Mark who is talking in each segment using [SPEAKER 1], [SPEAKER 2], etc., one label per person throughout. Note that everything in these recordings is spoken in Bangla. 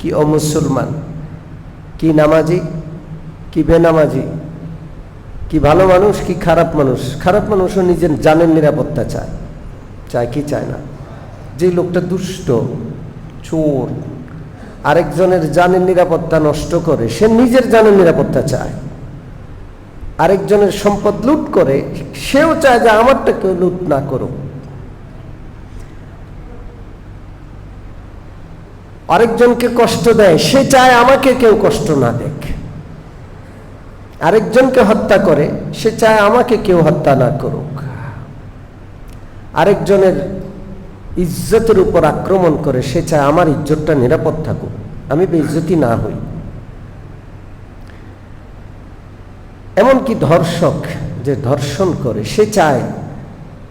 [SPEAKER 1] কি অমুসলমান? কি নামাজি? কি বেনামাজি? কি ভালো মানুষ, কি খারাপ মানুষ? খারাপ মানুষও নিজের জানের নিরাপত্তা চায়। চায় কি চায় না? যে লোকটা দুষ্ট, চোর, আরেকজনের জানের নিরাপত্তা নষ্ট করে, সে নিজের জানের নিরাপত্তা চায়। আরেকজনের সম্পদ লুট করে, সেও চায় যে আমারটা কেউ লুট না করুক। আরেকজনকে কষ্ট দেয়, সে চায় আমাকে কেউ কষ্ট না দেখ আরেকজনকে হত্যা করে, সে চায় আমাকে কেউ হত্যা না করুক। আরেকজনের ইজ্জতের উপর আক্রমণ করে, সে চায় আমার ইজ্জতটা নিরাপদ থাকুক, আমি বেইজ্জতি না হই। এমনকি ধর্ষক যে ধর্ষণ করে, সে চায়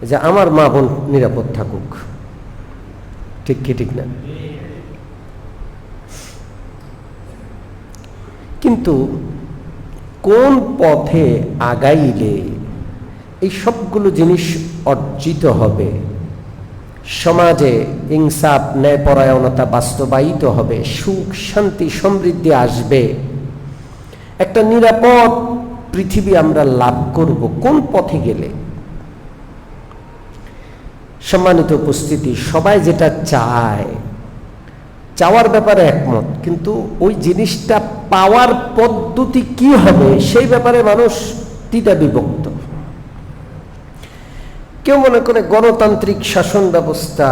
[SPEAKER 1] যে আমার মা বোন নিরাপদ থাকুক। ঠিক কি, ঠিক না? কিন্তু কোন পথে আগাইলে এই সবগুলো জিনিস অর্জিত হবে? সমাজে ইনসাফ, ন্যায়পরায়ণতা বাস্তবায়িত হবে, সুখ, শান্তি, সমৃদ্ধি আসবে। একটা নিরাপদ পৃথিবী আমরা লাভ করব কোন পথে গেলে? সম্মানিত উপস্থিতি, সবাই যেটা চায় চাওয়ার ব্যাপারে একমত, কিন্তু ওই জিনিসটা পাওয়ার পদ্ধতি কি হবে, সেই ব্যাপারে মানুষ দ্বিধা বিভক্ত। কেউ মনে করে গণতান্ত্রিক শাসন ব্যবস্থা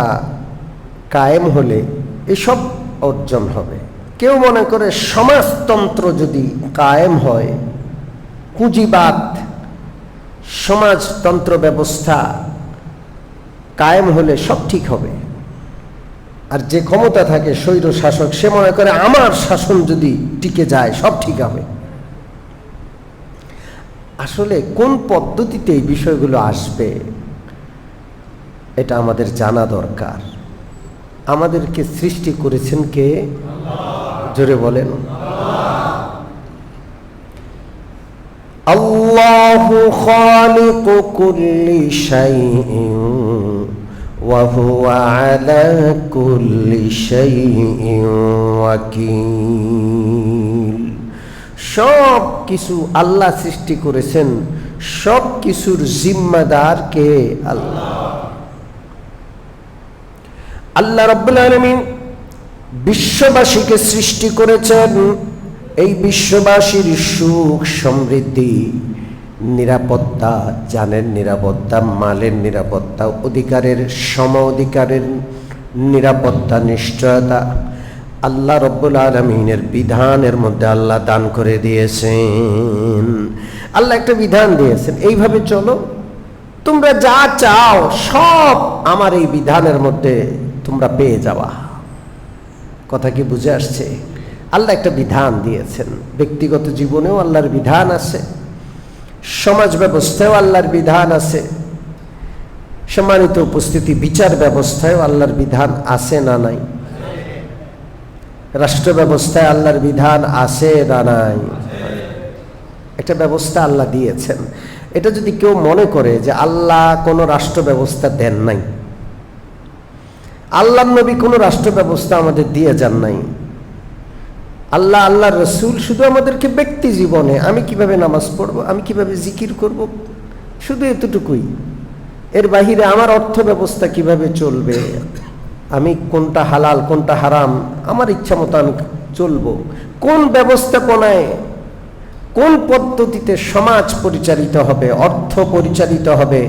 [SPEAKER 1] কায়েম হলে এসব অর্জন হবে। কেউ মনে করে সমাজতন্ত্র যদি কায়েম হয়, পুঁজিবাদ, সমাজতন্ত্র ব্যবস্থা কায়েম হলে সব ঠিক হবে। আর যে ক্ষমতা থাকে স্বৈর শাসক সে মনে করে আমার শাসন যদি টিকে যায় সব ঠিক হবে। আসলে কোন পদ্ধতিতে এই বিষয়গুলো আসবে এটা আমাদের জানা দরকার। আমাদেরকে সৃষ্টি করেছেন কে? জোরে বলেন। আল্লাহু খালিকু কুল্লি শাইইন। وهو على كل شيء وكيل সব কিছু আল্লাহ সৃষ্টি করেছেন সব কিছুর জিম্মাদার কে আল্লাহ আল্লাহ রব্বুল আলমিন বিশ্ববাসীকে সৃষ্টি করেছেন এই বিশ্ববাসীর সুখ সমৃদ্ধি নিরাপত্তা জানের নিরাপত্তা, মালের নিরাপত্তা, অধিকারের, সম অধিকারের নিরাপত্তা, নিশ্চয়তা আল্লাহ রব্বুল আলমিনের বিধানের মধ্যে আল্লাহ দান করে দিয়েছেন। আল্লাহ একটা বিধান দিয়েছেন, এইভাবে চলো। তোমরা যা চাও, সব আমার এই বিধানের মধ্যে তোমরা পেয়ে যাওয়া। কথা কি বুঝে আসছে? আল্লাহ একটা বিধান দিয়েছেন। ব্যক্তিগত জীবনেও আল্লাহর বিধান আছে। সমাজ ব্যবস্থায় আল্লাহর বিধান আছে। সম্মানিত উপস্থিতি, বিচার ব্যবস্থায় আল্লাহর বিধান আছে না নাই? রাষ্ট্র ব্যবস্থায় আল্লাহর বিধান আছে না নাই? একটা ব্যবস্থা আল্লাহ দিয়েছেন। এটা যদি কেউ মনে করে যে আল্লাহ কোনো রাষ্ট্র ব্যবস্থা দেন নাই আল্লাহ নবী কোনো রাষ্ট্র ব্যবস্থা আমাদের দিয়ে যান নাই আল্লাহ আল্লাহ রসুল শুধু আমাদেরকে ব্যক্তি জীবনে, আমি কীভাবে নামাজ পড়ব, আমি কীভাবে জিকির করব? শুধু এতটুকুই। এর বাহিরে আমার অর্থ ব্যবস্থা কীভাবে চলবে? আমি কোনটা হালাল, কোনটা হারাম? আমার ইচ্ছা মতো আমি চলব। কোন ব্যবস্থাপনায়, কোন পদ্ধতিতে সমাজ পরিচালিত হবে, অর্থ পরিচালিত হবে,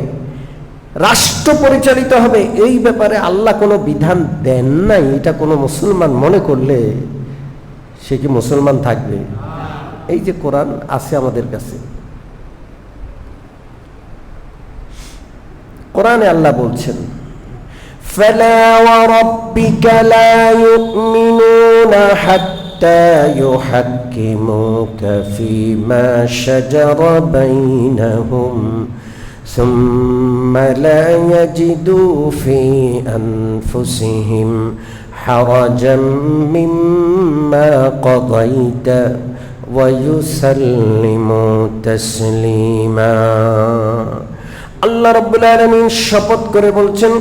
[SPEAKER 1] রাষ্ট্র পরিচালিত হবে, এই ব্যাপারে আল্লাহ কোনো বিধান দেন নাই। এটা কোনো মুসলমান মনে করলে সে কি মুসলমান থাকবে এই যে কোরআন আছে আমাদের কাছে কোরআনে আল্লাহ বলছেন فلا وربك لا يؤمنون حتى يحكموك فيما شجر بينهم ثم لا يجدوا في أنفسهم حرجا مما قضيت ويسلموا تسليما আল্লাহ রব্বুল আলমিন শপথ করে বলছেন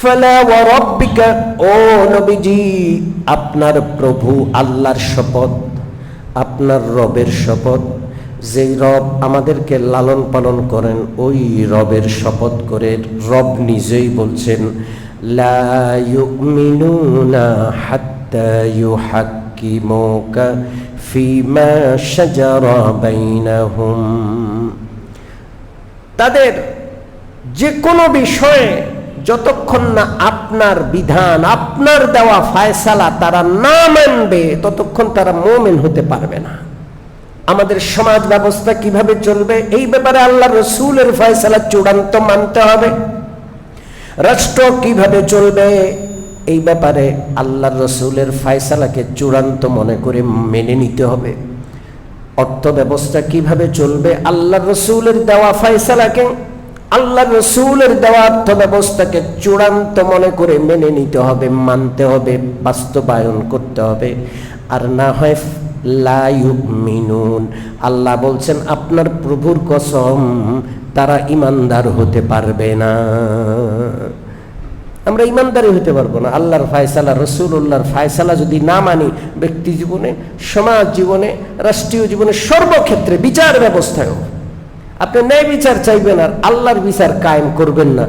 [SPEAKER 1] ফালা ওয়া রাব্বিকা ও নবীজি আপনার প্রভু আল্লাহর শপথ আপনার রবের শপথ যেই রব আমাদেরকে লালন পালন করেন ওই রবের শপথ করে রব নিজেই বলছেন লা ইউমিনুনা হাত্তা ইউহাক্কিমুকা ফিমা শাজারা বাইনাহুম। তাদের যে কোনো বিষয়ে যতক্ষণ না আপনার বিধান, আপনার দেওয়া ফায়সালা তারা না মানবে, ততক্ষণ তারা মোমেন হতে পারবে না। আমাদের সমাজ ব্যবস্থা কীভাবে চলবে? এই ব্যাপারে আল্লাহ রসুলের ফয়সালা চূড়ান্ত মানতে হবে। রাষ্ট্র কীভাবে চলবে? এই ব্যাপারে আল্লাহ রসুলের ফায়সালাকে চূড়ান্ত মনে করে মেনে নিতে হবে। অর্থ ব্যবস্থা কীভাবে চলবে? আল্লাহ রসুলের দেওয়া ফায়সালাকে আল্লাহ রসুলের দেওয়া অর্থ ব্যবস্থাকে চূড়ান্ত মনে করে মেনে নিতে হবে, মানতে হবে, বাস্তবায়ন করতে হবে। আর না হয় লাইউ মিনুন আল্লাহ বলছেন, আপনার প্রভুর কসম তারা ইমানদার হতে পারবে না। আমরা ইমানদারি হতে পারব না। আল্লাহর ফায়সালা রসুল্লাহর ফায়সালা যদি না মানি, ব্যক্তি জীবনে, সমাজ জীবনে, রাষ্ট্রীয় জীবনে সর্বক্ষেত্রে বিচার ব্যবস্থায়ও আপনি ন্যায় বিচার চাইবেন আর আল্লাহর বিচার কায়েম করবেন না।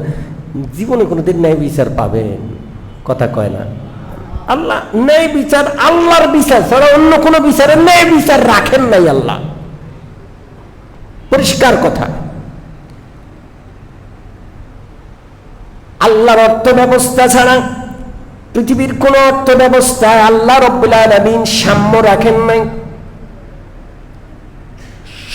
[SPEAKER 1] জীবনে কোনোদিন ন্যায় বিচার পাবেন। কথা কয় না। আল্লাহ ন্যায় বিচার আল্লাহর বিচার ছাড়া অন্য কোনো বিচারে ন্যায় বিচার রাখেন নাই আল্লাহ। পরিষ্কার কথা। আল্লাহর অর্থ ব্যবস্থা ছাড়া পৃথিবীর কোন অর্থ ব্যবস্থায় আল্লাহ রব্বুল আলমিন সাম্য রাখেন নাই।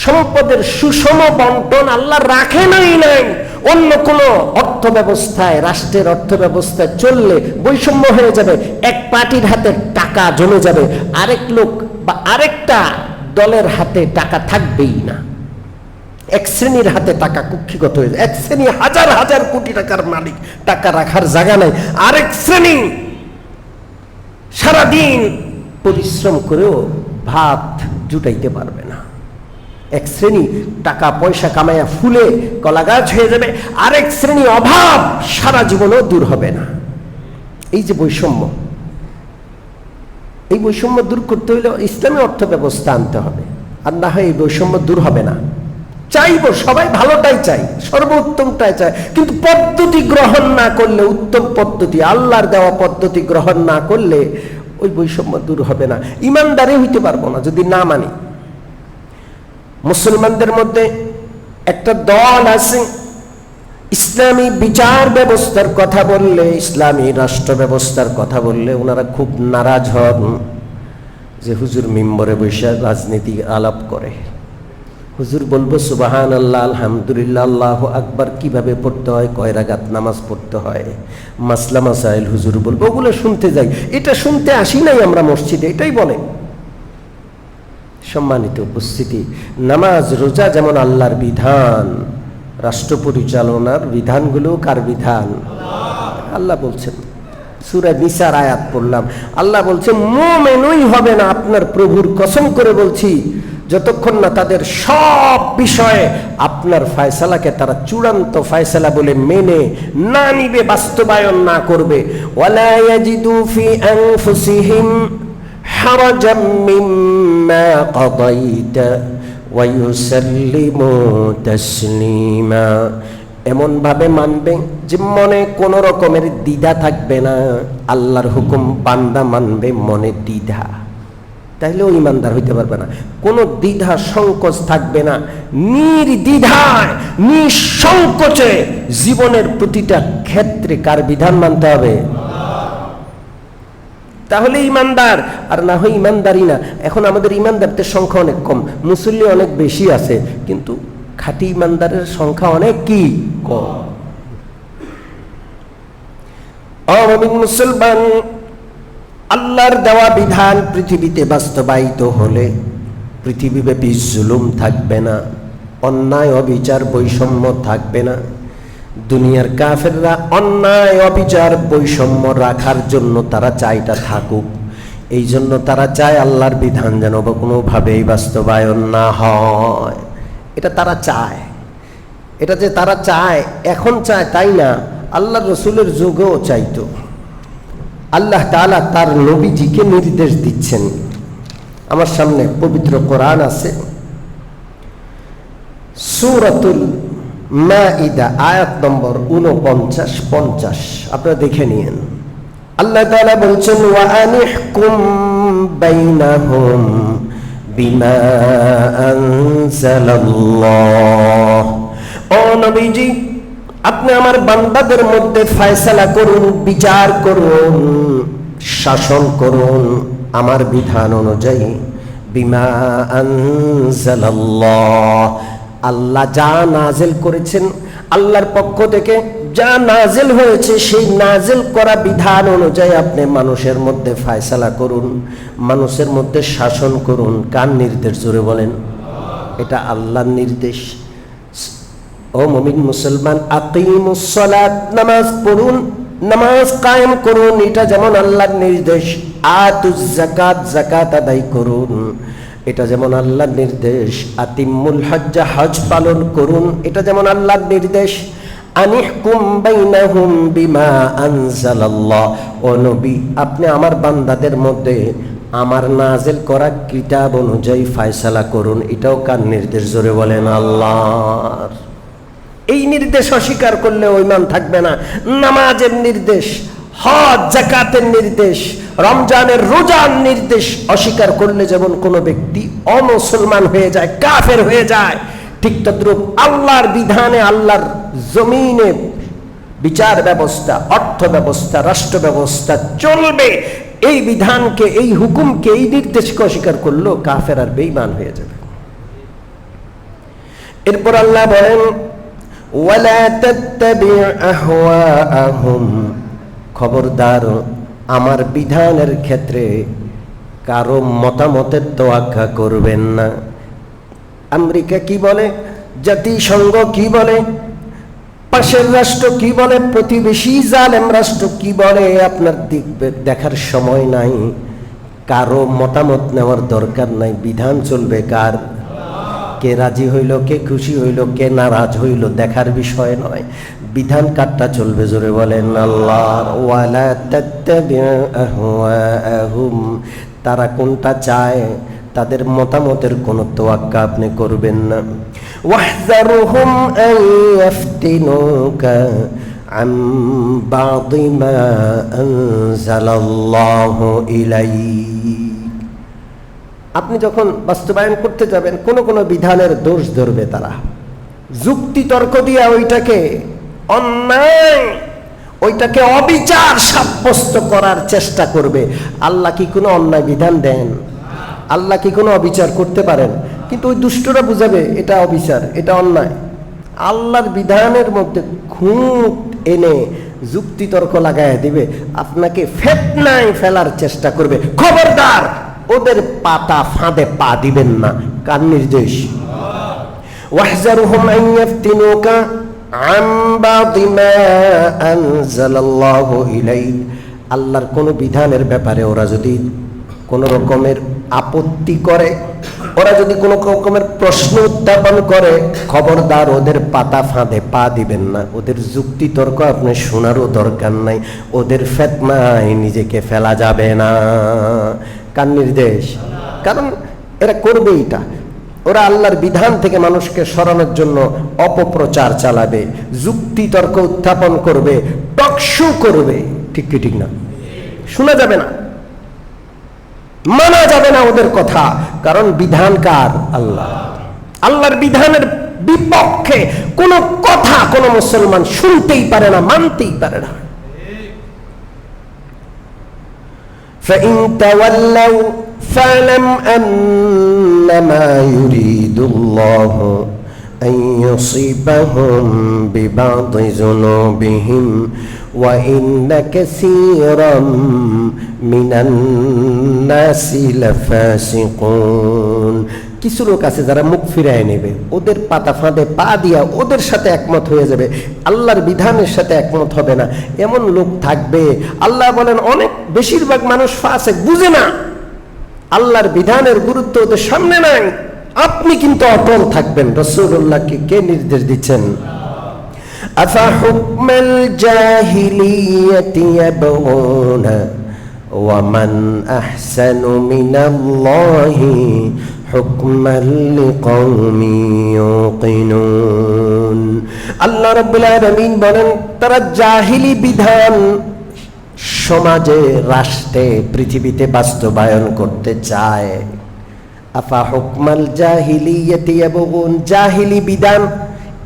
[SPEAKER 1] সম্পদের সুষম বন্টন আল্লাহ রাখে নাই নাই। অন্য কোন অর্থ ব্যবস্থায় রাষ্ট্রের অর্থ ব্যবস্থায় চললে বৈষম্য হয়ে যাবে, এক পার্টির হাতে টাকা জমে যাবে, আরেক লোক বা আরেকটা দলের হাতে টাকা থাকবেই না। এক শ্রেণির হাতে টাকা কুক্ষিগত হয়ে যায় এক শ্রেণি হাজার হাজার কোটি টাকার মালিক, টাকা রাখার জায়গা নাই। আরেক শ্রেণি সারাদিন পরিশ্রম করেও ভাত জুটাইতে পারবে না। এক শ্রেণি টাকা পয়সা কামাইয়া ফুলে কলা গাছ হয়ে যাবে। আরেক শ্রেণি অভাব সারা জীবনেও দূর হবে না। এই যে বৈষম্য, এই বৈষম্য দূর করতে হলে ইসলামী অর্থ ব্যবস্থা আনতে হবে। আর না হয় এই বৈষম্য দূর হবে না। চাইব, সবাই ভালোটাই চাই, সর্বোত্তমটাই চাই। কিন্তু পদ্ধতি গ্রহণ না করলে, উত্তম পদ্ধতি, আল্লাহর দেওয়া পদ্ধতি গ্রহণ না করলে ওই বৈষম্য দূর হবে না। ইমানদারে হইতে পারব না, যদি না মানি। মুসলমানদের মধ্যে একটা দল আছে, ইসলামী বিচার ব্যবস্থার কথা বললে, ইসলামী রাষ্ট্র ব্যবস্থার কথা বললে ওনারা খুব নারাজ হন যে হুজুর মিম্বরে বৈশাখ রাজনীতি আলাপ করে। হুজুর বলব সুবাহান আল্লাহ আলহামদুলিল্লাহ, আল্লাহ আকবার, কীভাবে পড়তে হয়, কয় রাগাত নামাজ পড়তে হয়, মাসলা মাসাইল হুজুর বলব, ওগুলো শুনতে যাই। এটা শুনতে আসি নাই আমরা মসজিদে, এটাই বলে। সম্মানিত উপস্থিতি, নামাজ, রোজা যেমন আল্লাহর বিধান, রাষ্ট্র পরিচালনার বিধানগুলো কার বিধান? আল্লাহ বলছেন। সুরা নিসার আয়াত পড়লাম। আল্লাহ বলছে, মোমেনই হবে না, আপনার প্রভুর কসম করে বলছি যতক্ষণ না তাদের সব বিষয়ে আপনার ফায়সালাকে তারা চূড়ান্ত ফায়সালা বলে মেনে না নিবে, বাস্তবায়ন না করবে, ওয়ালা ইয়াজিদু ফি আনফুসিহিম হারাজাম মিম্মা কাদাইতা ওয়া ইউসাল্লিমু তাসলিমা। এমন ভাবে মানবে যে মনে কোন রকমের দ্বিধা থাকবে না, আল্লাহর হুকুম বান্দা মানবে মনে দ্বিধা। তাইলেও ইমানদার হইতে পারবে না। কোনো দ্বিধা সংকোচ থাকবে না। নির্দ্বিধায়, নিঃসংকোচে জীবনের প্রতিটা ক্ষেত্রে কার বিধান মানতে হবে? তাহলে ইমানদার, আর না হয় ইমানদারই না। এখন আমাদের ইমানদারদের সংখ্যা অনেক কম, মুসল্লি অনেক বেশি আছে, কিন্তু খাঁটি ইমানদারের সংখ্যা অনেক কি? কম। মুসলমান আল্লাহর দেওয়া বিধান পৃথিবীতে বাস্তবায়িত হলে পৃথিবীব্যাপী জুলুম থাকবে না, অন্যায় অবিচার বৈষম্য থাকবে না। দুনিয়ার কাফেররা অন্যায় অবিচার বৈষম্য রাখার জন্য তারা চাইটা থাকুক, এই জন্য তারা চায় আল্লাহর বিধান যেন কোনোভাবেই বাস্তবায়ন না হয়। এটা তারা চায়। এটা যে তারা চায়, এখন চায় তাই না? আল্লাহ রসুলের যুগেও চাইতো। আল্লাহ তালা তার নবীজিকে নির্দেশ দিচ্ছেন। আমার সামনে পবিত্র কোরআন আছে। সুরাতুল মাইদা আয়াত নম্বর উনপঞ্চাশ পঞ্চাশ। আপনারা দেখে নিয়েন আল্লাহ তালা বলছেন, ওয়া আনিহকুম বাইনাহুম বিমা আনজালাল্লাহ। ও নবীজি আপনি আমার বান্দাদের মধ্যে ফয়সালা করুন, বিচার করুন, শাসন করুন আমার বিধান অনুযায়ী। বিমা আনজালাল্লাহ। আল্লাহ যা নাজেল করেছেন আল্লাহর পক্ষ থেকে, যা নাজেল হয়েছে সেই নাজেল করা বিধান অনুযায়ী আপনি মানুষের মধ্যে ফায়সালা করুন, মানুষের মধ্যে শাসন করুন। কার নির্দেশ? জোরে বলেন। এটা আল্লাহর নির্দেশ। ও মমিন মুসলমান আকিমুসসালাত নামাজ পড়ুন, নামাজ কায়েম করুন, এটা যেমন আল্লাহর নির্দেশ, আতুজ জাকাত জাকাত আদায় করুন। এটা যেমন আল্লাহর নির্দেশ, আতিমুল হজ্জা, হজ পালন করুন, এটা যেমন আল্লাহর নির্দেশ। আনিহকুম বাইনাহুম বিমা আনজালাল্লাহ। ও নবী, আপনি আমার বান্দাদের মধ্যে আমার নাজেল করা কিতাব অনুযায়ী ফায়সালা করুন। এটাও কার নির্দেশ? জোরে বলেন আল্লাহর। এই নির্দেশ অস্বীকার করলে ইমান থাকবে না। নামাজের নির্দেশ, হজ জাকাতের নির্দেশ, রমজানের রোজার নির্দেশ অস্বীকার করলে যেমন কোনো ব্যক্তি অমুসলমান হয়ে যায়, কাফের হয়ে যায়, ঠিক তদ্রুপ আল্লাহর বিধানে আল্লাহর জমিনে বিচার ব্যবস্থা, অর্থ ব্যবস্থা, রাষ্ট্র ব্যবস্থা চলবে। এই বিধানকে, এই হুকুমকে, এই নির্দেশকে অস্বীকার করল কাফের আর বেইমান হয়ে যাবে। এরপর আল্লাহ বলেন খবরদার, আমার বিধানের ক্ষেত্রে কারও মতামতের তো তোয়াক্কা করবেন না। আমেরিকা কি বলে? জাতিসংঘ কি বলে? পাশের রাষ্ট্র কি বলে? প্রতিবেশী জালেম রাষ্ট্র কি বলে? আপনার দেখবে দেখার সময় নাই। কারও মতামত নেওয়ার দরকার নাই। বিধান চলবে কার? কে রাজি হইল, কে খুশি হইল, কে নারাজ হইল, দেখার বিষয় নয়। বিধান কাটটা চলবে জোরে বলেন, আল্লাহ, ওয়ালা তারা কোনটা চায়, তাদের মতামতের কোনো তোয়াক্কা আপনি করবেন না। ওয়াহজারুহুম আন ইয়াফতিনুকা আম বাদি মা আনজালাল্লাহু ইলাইক আপনি যখন বাস্তবায়ন করতে যাবেন, কোন কোন বিধানের দোষ ধরবে তারা। যুক্তি তর্ক দিয়ে ওইটাকে অন্যায়, ওইটাকে অবিচার সাব্যস্ত করার চেষ্টা করবে। আল্লাহ কি কোনো অন্যায় বিধান দেন? আল্লাহ কি কোনো অবিচার করতে পারেন? কিন্তু ওই দুষ্টরা বুঝাবে, এটা অবিচার, এটা অন্যায়। আল্লাহর বিধানের মধ্যে খুঁট এনে যুক্তি তর্ক দিবে। আপনাকে ফেতনায় ফেলার চেষ্টা করবে। খবরদার ওদের পাতা ফাঁদে পা দিবেন না কার নির্দেশ واحذرهم أن يفتنوك عن بعض ما أنزل الله إليك আল্লাহর কোন বিধানের ব্যাপারে ওরা যদি কোন রকমের আপত্তি করে ওরা যদি কোনো রকমের প্রশ্ন উত্থাপন করে খবরদার ওদের পাতা ফাঁদে পা দিবেন না ওদের যুক্তি তর্ক আপনি শোনারও দরকার নাই ওদের ফেতনায় নিজেকে ফেলা যাবে না কার নির্দেশ কারণ এরা করবে এটা। ওরা আল্লাহর বিধান থেকে মানুষকে সরানোর জন্য অপপ্রচার চালাবে যুক্তি তর্ক উত্থাপন করবে, টকশো করবে। ঠিক কি, ঠিক না? শোনা যাবে না। মানা যাবে না ওদের কথা। কারণ বিধান কার? আল্লাহ। আল্লাহর বিধানের বিপক্ষে কোনো কথা কোনো মুসলমান শুনতেই পারে না, মানতেই পারে না। فإن تولوا فاعلم أنما يريد الله أن يصيبهم ببعض ذنوبهم وإن كثيرا من الناس لفاسقون কিছু লোক আছে যারা মুখ ফিরায় নেবে ওদের পাতা ফাঁদে পা দিয়া ওদের সাথে একমত হয়ে যাবে আল্লাহর বিধানের সাথে একমত হবে না এমন লোক থাকবে আল্লাহ বলেন অনেক বেশিরভাগ মানুষ ফাঁসে বুঝে না আল্লাহর বিধানের গুরুত্ব ওদের সামনে নাই আপনি কিন্তু অটল থাকবেন রসুল্লাহকে কে নির্দেশ দিচ্ছেন أفحكم الجاهلية يبغون ومن أحسن من الله حكما لقوم يوقنون আল্লাহ রাব্বুল আলামিন বলেন তারা জাহিলি বিধান সমাজে রাষ্ট্রে পৃথিবীতে বাস্তবায়ন করতে চায় আফা হুকমাল জাহিলিয়াতি ইয়াবগুন জাহিলি বিধান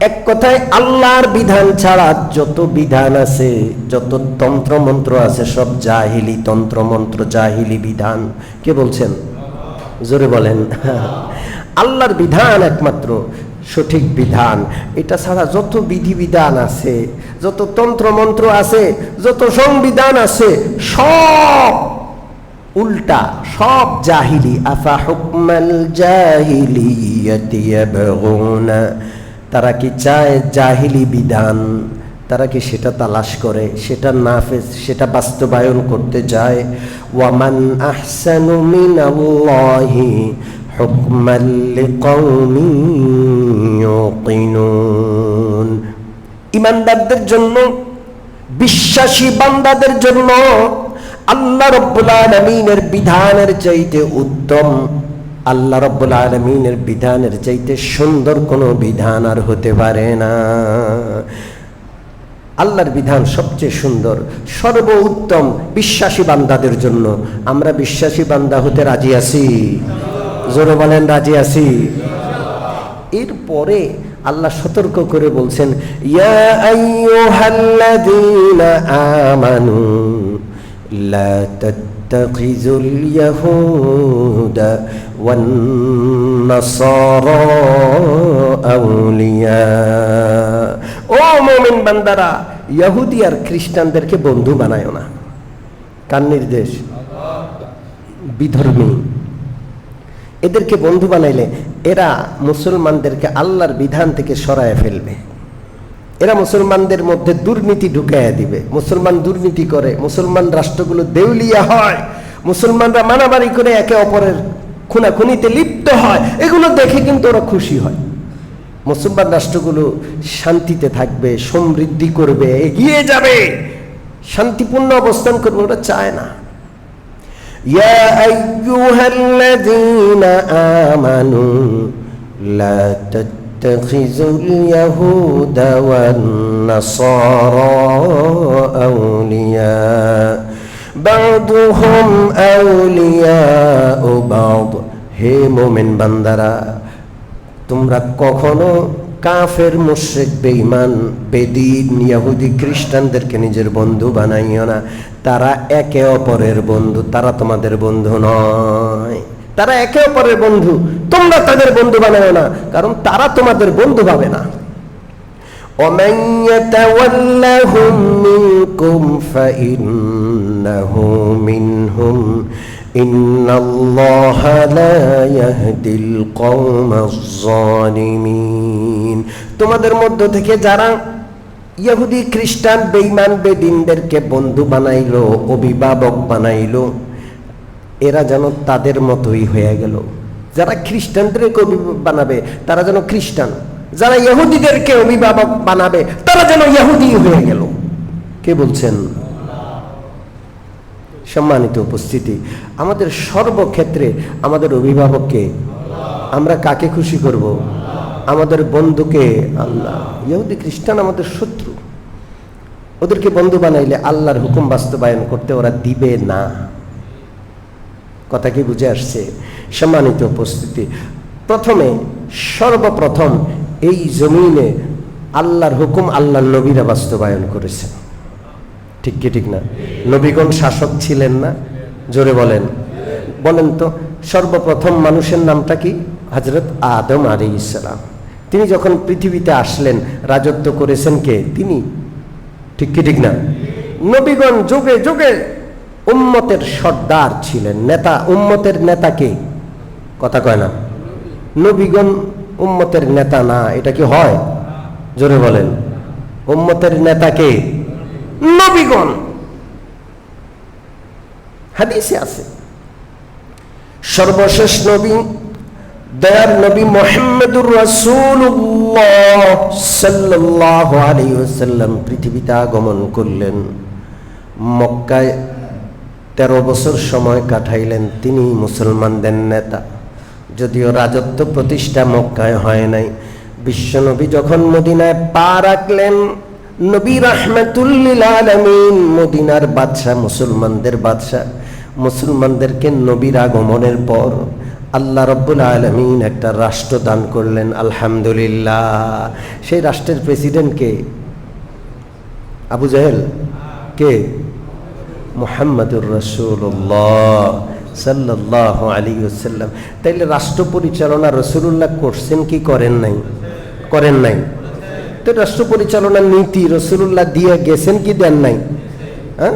[SPEAKER 1] এক কথায় আল্লাহর বিধান ছাড়া যত বিধান আছে যত তন্ত্র মন্ত্র আছে সব জাহিলি তন্ত্র মন্ত্র জাহিলি বিধান কে বলছেন জোরে বলেন। আল্লাহর বিধান একমাত্র, সঠিক বিধান। এটা ছাড়া যত বিধিবিধান আছে, যত তন্ত্র মন্ত্র আছে, যত সংবিধান আছে, সব উল্টা, সব জাহিলি। আফা হুকমাল ইয়াবগুনা? তারা কি চায় জাহিলি বিধান? তারা কি সেটা তালাশ করে, সেটা নাফেজ, সেটা বাস্তবায়ন করতে যায়? ওয়ামান আহসানু মিনাল্লাহি হুকমান লিকাউমি ইউকিনুন। ইমানদারদের জন্য, বিশ্বাসী বান্দাদের জন্য আল্লাহ রব্বুল আলমিনের বিধানের চাইতে উত্তম, আল্লাহ রব্বুল আলমিনের বিধানের চাইতে সুন্দর কোনো বিধান আর হতে পারে না। আল্লাহর বিধান সবচেয়ে সুন্দর সর্ব উত্তম বিশ্বাসী বান্দাদের জন্য। আমরা বিশ্বাসী বান্দা হতে রাজি আছি। জোরে বলেন, রাজি আছি। এরপরে আল্লাহ সতর্ক করে বলছেন, ইয়া আইয়ুহাল্লাযীনা আমানু, লা ইয়াহুদা ওয়ান নাসারা আউলিয়া ও মুমিন বান্দারা, ইহুদি আর খ্রিস্টানদেরকে বন্ধু বানায় না। কার নির্দেশ? বিধর্মী। এদেরকে বন্ধু বানাইলে এরা মুসলমানদেরকে আল্লাহর বিধান থেকে সরায় ফেলবে। এরা মুসলমানদের মধ্যে দুর্নীতি ঢুকাইয়া দিবে। মুসলমান দুর্নীতি করে, মুসলমান রাষ্ট্রগুলো দেউলিয়া হয়, মুসলমানরা মানামারি করে একে অপরের খুনাখুনিতে লিপ্ত হয়, এগুলো দেখে কিন্তু ওরা খুশি হয়। মুসলমান রাষ্ট্রগুলো শান্তিতে থাকবে, সমৃদ্ধি করবে, এগিয়ে যাবে, শান্তিপূর্ণ অবস্থান করবে, ওরা চায় না। ইয়া আইয়ুহাল্লাযীনা আমানু লা تتخذوا اليهود والنصارى أولياء بعضهم أولياء بعض হে মোমেন বান্দারা তোমরা কখনো কাফের মুশ্রিক বেঈমান বেদিন ইয়াহুদি খ্রিস্টানদেরকে নিজের বন্ধু বানাইও না তারা একে অপরের বন্ধু তারা তোমাদের বন্ধু নয় তারা একে অপরের বন্ধু তোমরা তাদের বন্ধু বানাও না কারণ তারা তোমাদের বন্ধু পাবে না ومن يتولهم منكم فإنه منهم إن الله لا يهدي القوم الظالمين তোমাদের মধ্য থেকে যারা ইহুদি খ্রিস্টান বেঈমান বেদিনদেরকে বন্ধু বানাইলো অভিভাবক বানাইলো এরা যেন তাদের মতোই হয়ে গেল যারা খ্রিস্টানদেরকে অভিভাবক বানাবে, তারা যেন খ্রিস্টান। যারা ইহুদিদেরকে অভিভাবক বানাবে, তারা যেন ইহুদি হয়ে গেল। কে বলছেন? সম্মানিত উপস্থিতি, আমাদের সর্বক্ষেত্রে আমাদের অভিভাবককে আমরা কাকে খুশি করব? আমাদের বন্ধুকে আল্লাহ। ইহুদি, খ্রিস্টান আমাদের শত্রু। ওদেরকে বন্ধু বানাইলে আল্লাহর হুকুম বাস্তবায়ন করতে ওরা দিবে না। কথা কি বুঝে আসছে? সম্মানিত উপস্থিতি। প্রথমে, সর্বপ্রথম এই জমিনে আল্লাহর হুকুম আল্লাহর নবীরা বাস্তবায়ন করেছে ঠিক কি ঠিক না? নবীগণ শাসক ছিলেন না? জোরে বলেন। বলেন তো, সর্বপ্রথম মানুষের নামটা কি? হজরত আদম আলী ইসলাম তিনি যখন পৃথিবীতে আসলেন, রাজত্ব করেছেন কে? তিনি। ঠিক কি ঠিক না? নবীগণ যুগে যুগে উম্মতের সর্দার ছিলেন। নেতা, উম্মতের নেতা কে? কথা কয় না। নবীগণ উম্মতের নেতা না, এটা কি হয়? জোরে বলেন। উম্মতের নেতা কে? নবীগণ। হাদিসে আছে। সর্বশেষ নবী, দয়ার নবী মোহাম্মদুর রাসূলুল্লাহ সাল্লাল্লাহু আলাইহি ওয়াসাল্লাম পৃথিবীতে আগমন করলেন। মক্কায় তেরো বছর সময় কাটাইলেন তিনি মুসলমানদের নেতা। যদিও রাজত্ব প্রতিষ্ঠা মক্কায় হয় নাই। বিশ্বনবী যখন মদিনায় পা রাখলেন, নবী রাহমাতুল্লিল আলামিন, মদিনার বাদশাহ, মুসলমানদের বাদশাহ, মুসলমানদেরকে নবীর আগমনের পর আল্লাহ রব্বুল আলমিন একটা রাষ্ট্র দান করলেন, আলহামদুলিল্লাহ। সেই রাষ্ট্রের প্রেসিডেন্ট কে? আবু জাহেল? কে? মোহাম্মদুর রসুল্লাহ সাল্লাহ আলী সাল্লাম তাইলে রাষ্ট্র পরিচালনা রসুল্লাহ করছেন কি করেন নাই? করেন নাই। তো রাষ্ট্র পরিচালনার নীতি রসুল্লাহ দিয়ে গেছেন কি দেন নাই? হ্যাঁ?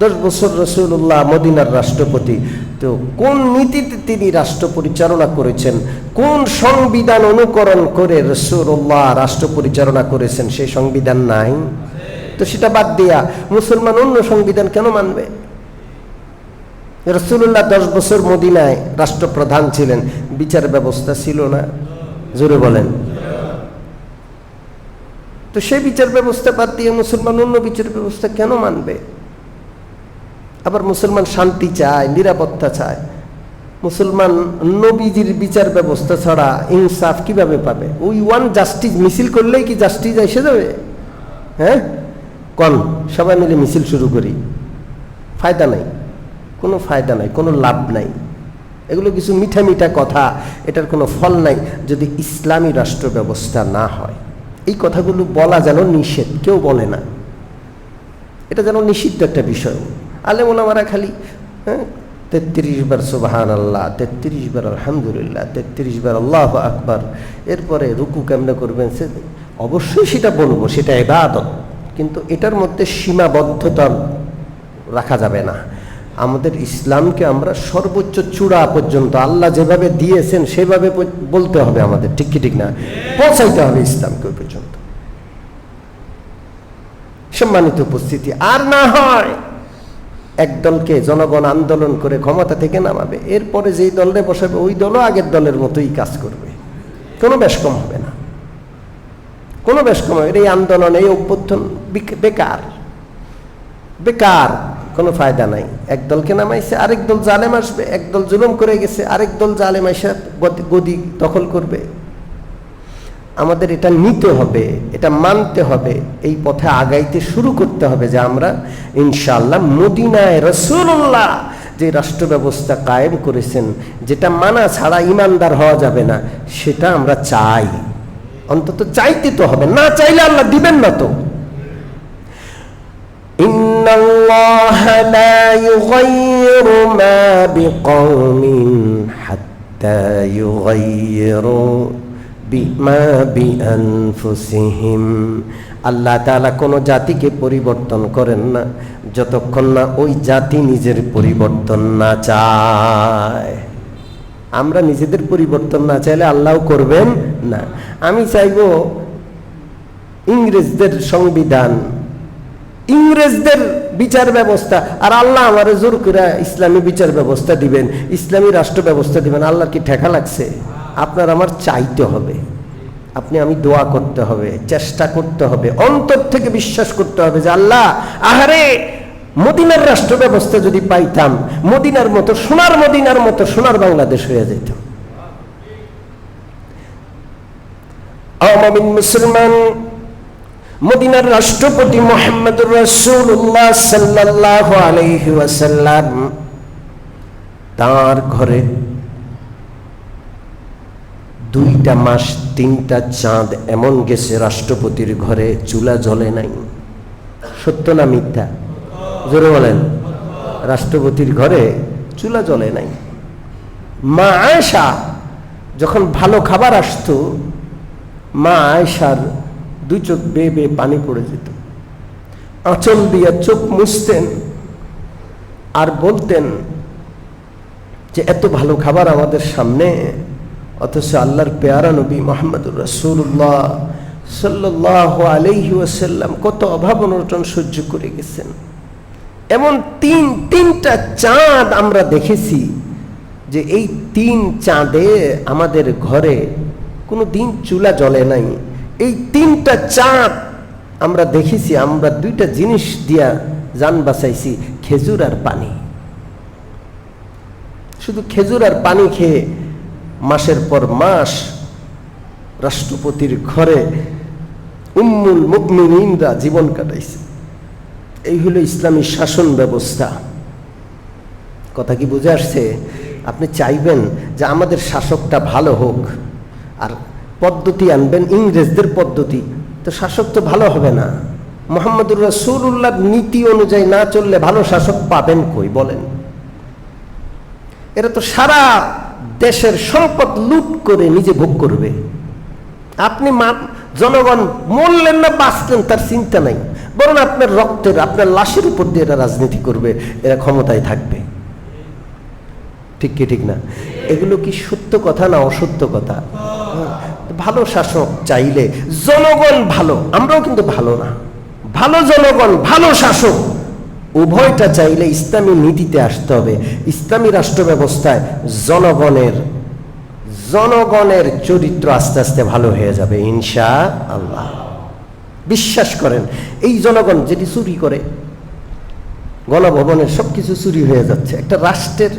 [SPEAKER 1] দশ বছর রসুল্লাহ মদিনার রাষ্ট্রপতি। তো কোন নীতিতে তিনি রাষ্ট্র পরিচালনা করেছেন? কোন সংবিধান অনুকরণ করে রসুল্লাহ রাষ্ট্র পরিচালনা করেছেন? সেই সংবিধান নাই। তো সেটা বাদ দিয়া মুসলমান অন্য সংবিধান কেন মানবে? রসুল্লাহ দশ বছর মদিনায় রাষ্ট্রপ্রধান ছিলেন, বিচার ব্যবস্থা ছিল না। জোরে বলেন। তো সেই বিচার ব্যবস্থা বাদ দিয়ে মুসলমান অন্য বিচার ব্যবস্থা কেন মানবে? আবার মুসলমান শান্তি চায়, নিরাপত্তা চায়। মুসলমান নবীজির বিচার ব্যবস্থা ছাড়া ইনসাফ কীভাবে পাবে? ওই ওয়ান জাস্টিস মিছিল করলেই কি জাস্টিস এসে যাবে? হ্যাঁ? কন সবাই মিলে মিছিল শুরু করি। ফায়দা নাই, কোনো ফায়দা নাই, কোনো লাভ নাই। এগুলো কিছু মিঠা মিঠা কথা, এটার কোনো ফল নাই, যদি ইসলামী রাষ্ট্র ব্যবস্থা না হয়। এই কথাগুলো বলা যেন নিষেধ, কেউ বলে না। এটা যেন নিষিদ্ধ একটা বিষয়। আলে ওলামারা খালি হ্যাঁ তেত্রিশ বার সুবাহান আল্লাহ তেত্রিশ বার আলহামদুলিল্লাহ, তেত্রিশ বার আল্লাহ আকবার, এরপরে রুকু কেমনে করবেন সে, অবশ্যই সেটা বলব, সেটা এবাদত কিন্তু এটার মধ্যে সীমাবদ্ধতা রাখা যাবে না। আমাদের ইসলামকে আমরা সর্বোচ্চ চূড়া পর্যন্ত আল্লাহ যেভাবে দিয়েছেন সেভাবে বলতে হবে আমাদের, ঠিক কি ঠিক না? পৌঁছাইতে হবে ইসলামকে ওই পর্যন্ত। সম্মানিত উপস্থিতি, আর না হয় একদলকে জনগণ আন্দোলন করে ক্ষমতা থেকে নামাবে, এরপরে যেই দলে বসাবে, ওই দলও আগের দলের মতোই কাজ করবে। কোনো বেশকম হবে কোনো বেশকম হবে এই আন্দোলন, এই অভ্যুত্থান বেকার। বেকার, কোনো ফায়দা নাই। এক দলকে নামাইছে, আরেক দল জালেম আসবে এক দল জুলুম করে গেছে, আরেক দল জালেম এসে গদি দখল করবে। আমাদের এটা নিতে হবে, এটা মানতে হবে, এই পথে আগাইতে শুরু করতে হবে যে আমরা ইনশাল্লাহ মদিনায় রসুল্লাহ যে রাষ্ট্র ব্যবস্থা কায়েম করেছেন, যেটা মানা ছাড়া ইমানদার হওয়া যাবে না, সেটা আমরা চাই। অন্তত চাইতে তো হবে না চাইলে আল্লাহ দিবেন না তো إن الله لا يغير ما بقوم حتى يغيروا বিমা বিআনফুসিহিম আল্লাহ তাআলা কোনো জাতিকে পরিবর্তন করেন না যতক্ষণ না ওই জাতি নিজের পরিবর্তন না চায় আমরা নিজেদের পরিবর্তন না চাইলে আল্লাহ করবেন না। আমি চাইব ইংরেজদের সংবিধান, ইংরেজদের বিচার ব্যবস্থা, আর আল্লাহ আমার জোর করে ইসলামী বিচার ব্যবস্থা দিবেন, ইসলামী রাষ্ট্র ব্যবস্থা দিবেন। আল্লাহর কি ঠেকা লাগছে? আপনার আমার চাইতে হবে। আপনি আমি দোয়া করতে হবে, চেষ্টা করতে হবে, অন্তর থেকে বিশ্বাস করতে হবে যে আল্লাহ, আহারে মদিনার রাষ্ট্র ব্যবস্থা যদি পাইতাম, মদিনার মতো সোনার মদিনার মতো সোনার বাংলাদেশ হয়ে যেত। আমিন মুসলমান, মদিনার রাষ্ট্রপতি মোহাম্মদ রসুল্লাহ সাল্লাহ আলহি ওয়াসাল্লাম তার ঘরে দুইটা মাস, তিনটা চাঁদ এমন গেছে, রাষ্ট্রপতির ঘরে চুলা জ্বলে নাই। সত্য না মিথ্যা? জোরে বলেন, রাষ্ট্রপতির ঘরে চুলা জ্বলে নাই। মা আয়সা যখন ভালো খাবার আসতো, মা আয়সার দুই চোখ বেয়ে বেয়ে পানি পড়ে যেত। আঁচল দিয়ে চোখ মুছতেন আর বলতেন যে, এত ভালো খাবার আমাদের সামনে, অথচ আল্লাহর পেয়ারা নবী মোহাম্মদুর রসুল্লাহ সাল্লাহ আলহি ওয়াসাল্লাম কত অভাব অনটন সহ্য করে গেছেন। এমন তিন, তিনটা চাঁদ আমরা দেখেছি যে এই তিন চাঁদে আমাদের ঘরে কোনো দিন চুলা জ্বলে নাই। এই তিনটা চাঁদ আমরা দেখেছি, আমরা দুইটা জিনিস দিয়া যান বাঁচাইছি, খেজুর আর পানি। শুধু খেজুর আর পানি খেয়ে মাসের পর মাস রাষ্ট্রপতির ঘরে উম্মুল মুকমিনরা জীবন কাটাইছে। এই হলো ইসলামী শাসন ব্যবস্থা। কথা কি বুঝে আসছে? আপনি চাইবেন যে আমাদের শাসকটা ভালো হোক, আর পদ্ধতি আনবেন, ইংরেজদের পদ্ধতি। তো শাসক তো ভালো হবে না। মোহাম্মদুর রসুল্লাহর নীতি অনুযায়ী না চললে ভালো শাসক পাবেন কই, বলেন। এরা তো সারা দেশের সম্পদ লুট করে নিজে ভোগ করবে। আপনি জনগণ মরলেন না, বাঁচলেন, তার চিন্তা নাই। বরং আপনার রক্তের, আপনার লাশের উপর দিয়ে এরা রাজনীতি করবে, এরা ক্ষমতায় থাকবে। ঠিক কি, ঠিক না? এগুলো কি সত্য কথা না অসত্য কথা? ভালো শাসক চাইলে জনগণ ভালো, আমরাও কিন্তু ভালো না। ভালো জনগণ, ভালো শাসক। উভয়টা চাইলে ইসলামী নীতিতে আসতে হবে। ইসলামী রাষ্ট্র ব্যবস্থায় জনগণের জনগণের চরিত্র আস্তে আস্তে ভালো হয়ে যাবে, ইনশা আল্লাহ। বিশ্বাস করেন, এই জনগণ যেটি চুরি করে গণভবনের সব কিছু চুরি হয়ে যাচ্ছে। একটা রাষ্ট্রের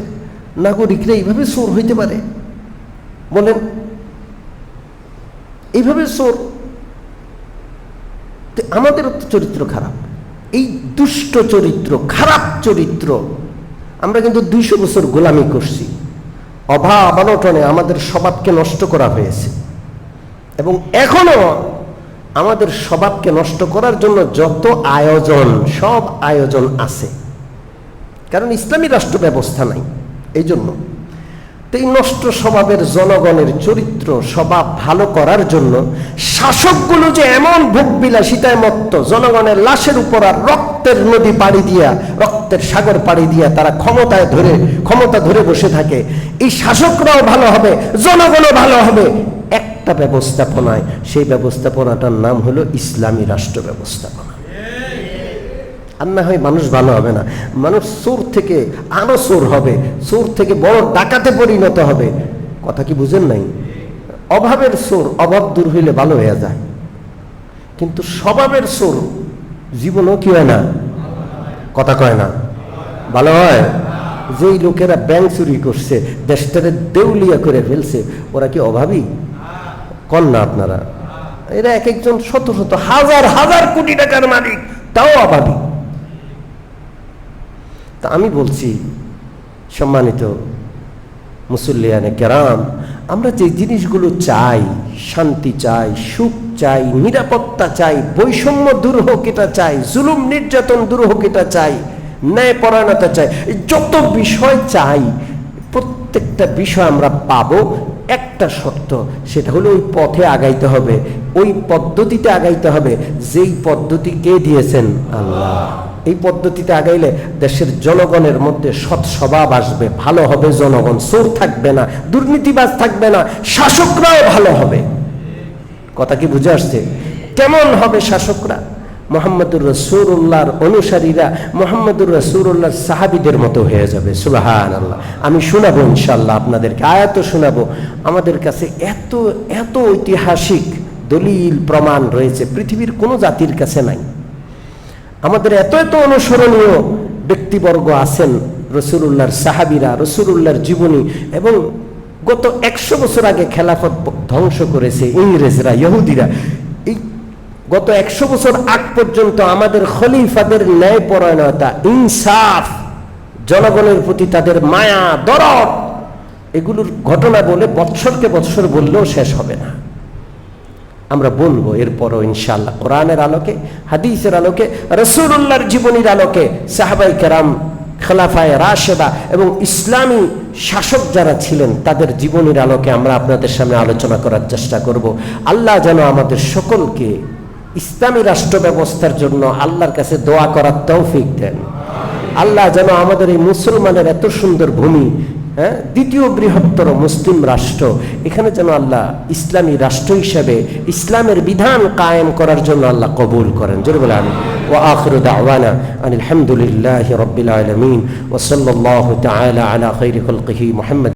[SPEAKER 1] নাগরিকরা এইভাবে চোর হইতে পারে? বলেন, এইভাবে চোর? আমাদের চরিত্র খারাপ। এই দুষ্ট চরিত্র, খারাপ চরিত্র, আমরা কিন্তু দুইশো বছর গোলামি করছি। অভাব অনটনে আমাদের স্বভাবকে নষ্ট করা হয়েছে। এবং এখনও আমাদের স্বভাবকে নষ্ট করার জন্য যত আয়োজন, সব আয়োজন আছে। কারণ ইসলামী রাষ্ট্র ব্যবস্থা নাই এই জন্য এই নষ্ট স্বভাবের জনগণের চরিত্র, স্বভাব ভালো করার জন্য শাসকগুলো যে এমন ভোগ বিলাসিতায় মত্ত, জনগণের লাশের উপর আর রক্তের নদী পাড়ি দিয়া, রক্তের সাগর পাড়ি দিয়া তারা ক্ষমতায় ধরে, ক্ষমতা ধরে বসে থাকে। এই শাসকরাও ভালো হবে, জনগণও ভালো হবে। একটা ব্যবস্থাপনায়, সেই ব্যবস্থাপনাটার নাম হলো ইসলামী রাষ্ট্র ব্যবস্থাপনা। আর না হয় মানুষ ভালো হবে না। মানুষ চোর থেকে আরও চোর হবে চোর থেকে বড় ডাকাতে পরিণত হবে। কথা কি বুঝেন নাই? অভাবের চোর অভাব দূর হইলে ভালো হয়ে যায়। কিন্তু স্বভাবের চোর জীবনও কি হয় না? কথা কয় না। ভালো হয়? যেই লোকেরা ব্যাংক চুরি করছে, দেশটারে দেউলিয়া করে ফেলছে, ওরা কি অভাবী? কন না আপনারা। এরা এক একজন শত শত, হাজার হাজার কোটি টাকার মালিক, তাও অভাবী তা আমি বলছি, সম্মানিত মুসল্লিয়ানে কেরাম, আমরা যে জিনিসগুলো চাই, শান্তি চাই, সুখ চাই, নিরাপত্তা চাই, বৈষম্য দূর হোক এটা চাই, জুলুম নির্যাতন দূর হোক এটা চাই ন্যায় পরায়ণতা চাই, যত বিষয় চাই, প্রত্যেকটা বিষয় আমরা পাবো একটা সত্য সেটা হলো ওই পথে আগাইতে হবে। ওই পদ্ধতিতে আগাইতে হবে, যেই পদ্ধতি কে দিয়েছেন? আল্লাহ। এই পদ্ধতিতে আগাইলে দেশের জনগণের মধ্যে সৎ স্বভাব আসবে, ভালো হবে জনগণ। চোর থাকবে না, দুর্নীতিবাজ থাকবে না, শাসকরাও ভালো হবে। কথা কি বুঝে আসছে? কেমন হবে শাসকরা? মোহাম্মদুর রসুল্লাহর অনুসারীরা মোহাম্মদুর রসুল্লাহর সাহাবিদের মতো হয়ে যাবে। সুবাহান আল্লাহ আমি শোনাবো ইনশাল্লাহ আপনাদেরকে আয়াত শোনাবো। আমাদের কাছে এত এত ঐতিহাসিক দলিল, প্রমাণ রয়েছে, পৃথিবীর কোনো জাতির কাছে নাই। আমাদের এত এত অনুসরণীয় ব্যক্তিবর্গ আছেন রসুল্লাহর সাহাবিরা রসুল্লাহর জীবনী, এবং গত একশো বছর আগে খেলাফত ধ্বংস করেছে ইংরেজরা, ইহুদিরা। গত একশো বছর আগ পর্যন্ত আমাদের খলিফাদের ন্যায় পরায়ণতা ইনসাফ, জনগণের প্রতি তাদের মায়া, দরদ, এগুলোর ঘটনা বলে বৎসরকে বৎসর বললেও শেষ হবে না। আমরা বলব এরপরও ইনশাল্লাহ কোরআনের আলোকে, হাদিসের আলোকে রসুল্লাহর জীবনীর আলোকে, সাহাবাই কেরাম, খেলাফায় রাশেদা এবং ইসলামী শাসক যারা ছিলেন, তাদের জীবনীর আলোকে আমরা আপনাদের সামনে আলোচনা করার চেষ্টা করব। আল্লাহ যেন আমাদের সকলকে ইসলামী রাষ্ট্র ব্যবস্থার জন্য আল্লাহর কাছে দোয়া করার তৌফিক দেন আল্লাহ যেন আমাদের এই মুসলমানের এত সুন্দর ভূমি হ্যাঁ দ্বিতীয় বৃহত্তর মুসলিম রাষ্ট্র এখানে যেন আল্লাহ ইসলামী রাষ্ট্র হিসেবে ইসলামের বিধান কায়েম করার জন্য আল্লাহ কবুল করেন জোরে বলে আমি وآخر دعوانا أن الحمد لله رب العالمين وصلى الله تعالى على خير خلقه محمد